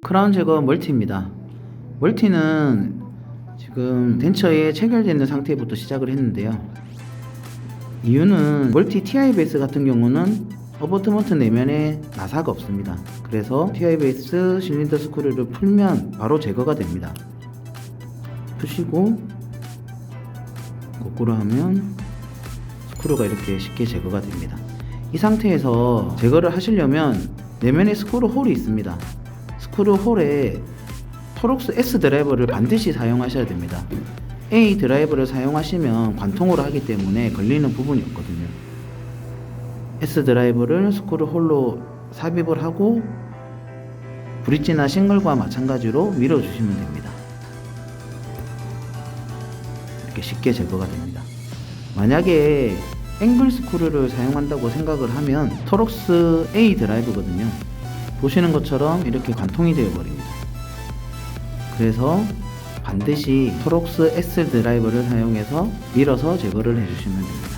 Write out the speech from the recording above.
크라운 제거 멀티입니다. 멀티는 지금 덴처에 체결되어 있는 상태부터 시작을 했는데요. 이유는 멀티 TI 베이스 같은 경우는 어버트먼트 내면에 나사가 없습니다. 그래서 TI 베이스 실린더 스크류를 풀면 바로 제거가 됩니다. 푸시고 거꾸로 하면 스크류가 이렇게 쉽게 제거가 됩니다. 이 상태에서 제거를 하시려면 내면에 스크류 홀이 있습니다. 스크류 홀에 토록스 S 드라이버를 반드시 사용하셔야 됩니다. A 드라이버를 사용하시면 관통으로 하기 때문에 걸리는 부분이 없거든요. S 드라이버를 스크류 홀로 삽입을 하고 브릿지나 싱글과 마찬가지로 밀어주시면 됩니다. 이렇게 쉽게 제거가 됩니다. 만약에 앵글 스크류를 사용한다고 생각을 하면 토록스 A 드라이브거든요. 보시는 것처럼 이렇게 관통이 되어 버립니다. 그래서 반드시 토록스 S 드라이버를 사용해서 밀어서 제거를 해주시면 됩니다.